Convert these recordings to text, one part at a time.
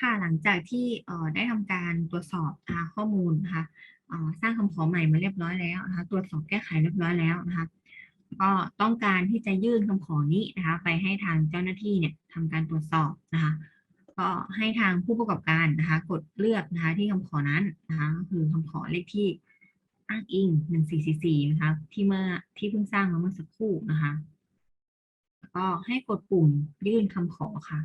ค่ะหลังจากที่ได้ทำการตรวจสอบข้อมูลนะคะสร้างคำขอใหม่มาเรียบร้อยแล้วนะคะตรวจสอบแก้ไขเรียบร้อยแล้วนะคะก็ต้องการที่จะยื่นคำขอนี้นะคะไปให้ทางเจ้าหน้าที่เนี่ยทำการตรวจสอบนะคะก็ให้ทางผู้ประกอบการนะคะกดเลือกนะคะที่คำขอนั้นนะคะก็คือคำขอเลขที่อ้างอิงหนึ่งสี่สี่สี่นะคะที่เมื่อที่เพิ่งสร้างมาเมื่อสักครู่นะคะก็ให้กดปุ่มยื่นคำขอค่ะ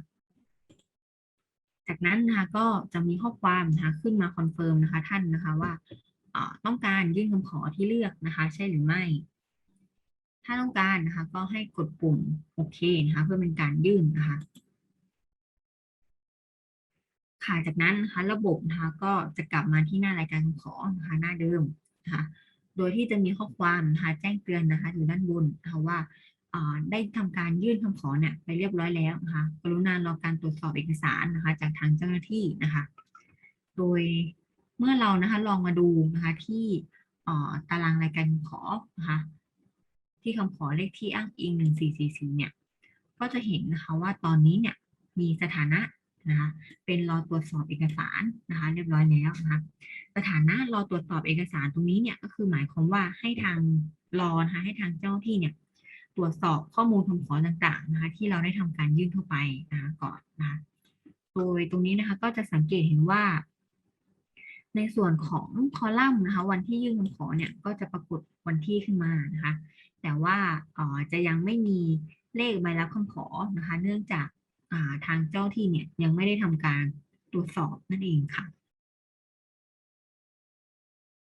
จากนั้นนะคะก็จะมีข้อความนะคะขึ้นมาคอนเฟิร์มนะคะท่านนะคะว่าต้องการยื่นคำขอที่เลือกนะคะ ใช่หรือไม่ ถ้าต้องการนะคะ ก็ให้กดปุ่มโอเคนะคะ เพื่อเป็นการยื่นนะคะค่ะจากนั้นนะคะระบบนะคะก็จะกลับมาที่หน้ารายการคำขอนะคะหน้าเดิมนะคะโดยที่จะมีข้อความนะคะแจ้งเตือนนะคะอยู่ด้านบนนะคะว่า ได้ทำการยื่นคำขอเนี่ยไปเรียบร้อยแล้วนะคะกรุณารอการตรวจสอบเอกสารนะคะ จากทางเจ้าหน้าที่นะคะ โดยเมื่อเรานะคะลองมาดูนะคะที่ตารางรายการคำขอนะคะที่คำขอเลขที่อ้างอิงหนึ่งสี่สี่สี่เนี่ยก็จะเห็นนะคะว่าตอนนี้เนี่ยมีสถานะนะคะเป็นรอตรวจสอบเอกสารนะคะเรียบร้อยแล้วนะคะสถานะรอตรวจสอบเอกสารตรงนี้เนี่ยก็คือหมายความว่าให้ทางรอนะคะให้ทางเจ้าหน้าที่เนี่ย ตรวจสอบข้อมูลคำขอต่างๆนะคะที่เราได้ทำการยื่นเข้าไปนะคะก่อนนะคะโดยตรงนี้นะคะก็จะสังเกตเห็นว่า ในส่วนของคอลัมน์นะคะ วันที่ยื่นคำขอเนี่ยก็จะปรากฏวันที่ขึ้นมานะคะ แต่ว่าอ่อจะยังไม่มีเลขใบรับคำขอนะคะ เนื่องจากาทางเจ้าที่เนี่ยยังไม่ได้ทำการตรวจสอบนั่นเองค่ะ